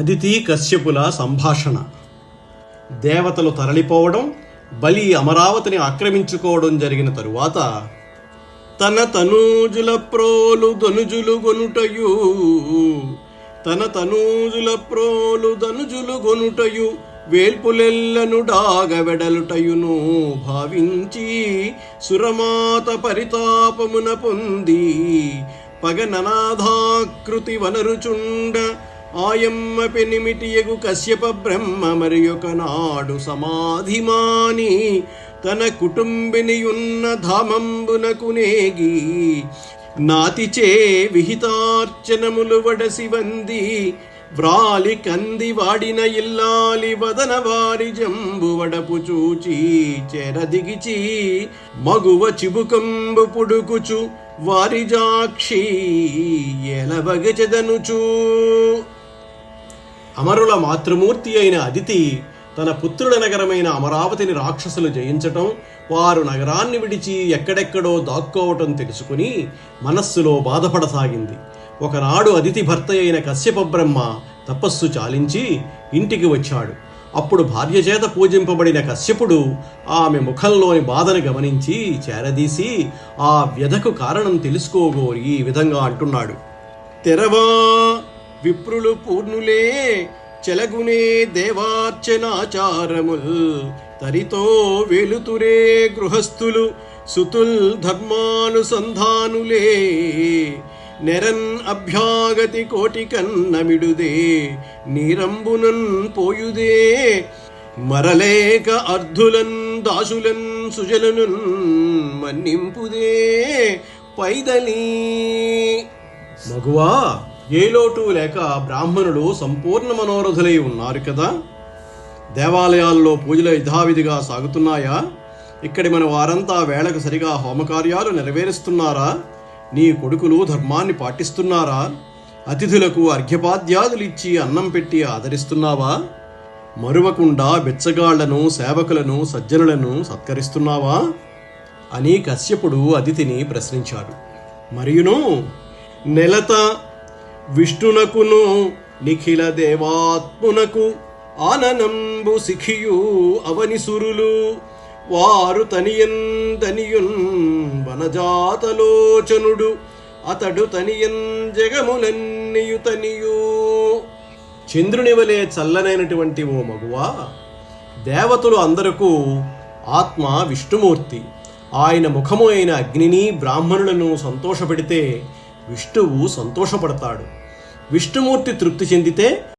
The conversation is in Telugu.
అదితి కశ్యపుల సంభాషణ. దేవతలు తరలిపోవడం బలి అమరావతిని ఆక్రమించుకోవడం జరిగిన తరువాత తన తనూజుల ప్రోలు ధనుజులు గొనుటయు తన తనూజుల ప్రోలు ధనుజులు గొనుటయు వేల్పులెల్లను డాగవెడలుటయును భావించి సురమాత పరితాపమున పొంది పగ ననాధాకృతి వనరుచుండ ఆయమ్మ పెనిమిటియగు కశ్యప బ్రహ్మ మరి నాడు సమాధిమాని తన కుటుంబినియున్న ధామంబునకు నేగి నాతిచే విహితార్చనములు వడసి వంది వ్రాలి కంది వాడిన ఇల్లాలి వదన వారి జంబు వడపు చూచి చెరదిగిచి మగువ చిబుకంబు పుడుకుచు వారి జాక్షి ఎలవగచెదనుచూ అమరుల మాతృమూర్తి అయిన అదితి తన పుత్రుల నగరమైన అమరావతిని రాక్షసులు జయించటం వారు నగరాన్ని విడిచి ఎక్కడెక్కడో దాక్కోవటం తెలుసుకుని మనస్సులో బాధపడసాగింది. ఒకనాడు అదితి భర్త అయిన కశ్యప బ్రహ్మ తపస్సు చాలించి ఇంటికి వచ్చాడు. అప్పుడు భార్య చేత పూజింపబడిన కశ్యపుడు ఆమె ముఖంలోని బాధను గమనించి చేరదీసి ఆ వ్యధకు కారణం తెలుసుకోగోరి ఈ విధంగా అంటున్నాడు. తెరవా విప్రులు పూర్ణులే చెలగునే దేవార్చనాచారముల్ తరితో వెలుతురే గృహస్థులు సుతుల్ ధర్మానుసంధానులే. నెరన్ అభ్యాగతి కోటి కన్నమిడుదే నీరంబునన్ పోయుదే. మరలేక అర్ధులన్ దాసులన్ సుజలను మన్నింపుదే. పైదలీ. మగువా ఏ లోటు లేక బ్రాహ్మణులు సంపూర్ణ మనోరథులై ఉన్నారు కదా? దేవాలయాల్లో పూజలు యథావిధిగా సాగుతున్నాయా? ఇక్కడి మన వారంతా వేళకు సరిగా హోమకార్యాలు నెరవేరుస్తున్నారా? నీ కొడుకులు ధర్మాన్ని పాటిస్తున్నారా? అతిథులకు అర్ఘ్యపాద్యాదులు ఇచ్చి అన్నం పెట్టి ఆదరిస్తున్నావా? మరువకుండా బిచ్చగాళ్ళను సేవకులను సజ్జనులను సత్కరిస్తున్నావా? అని కశ్యపుడు అతిథిని ప్రశ్నించాడు. మరియును నెలత విష్ణునకును నిఖిల దేవాత్మునకు ఆననంబు సిఖియు అవనిసురులు వారు తనియందనియున్ వనజాతలోచనుడు. అతడు తనియన్ జగములన్నియు తనియు. చంద్రుని వలె చల్లనైనటువంటి ఓ మగువా. దేవతలు అందరకు ఆత్మ విష్ణుమూర్తి. ఆయన ముఖము అయిన అగ్నిని బ్రాహ్మణులను సంతోషపెడితే విష్ణువు సంతోషపడతాడు. విష్ణుమూర్తి తృప్తి చెందితే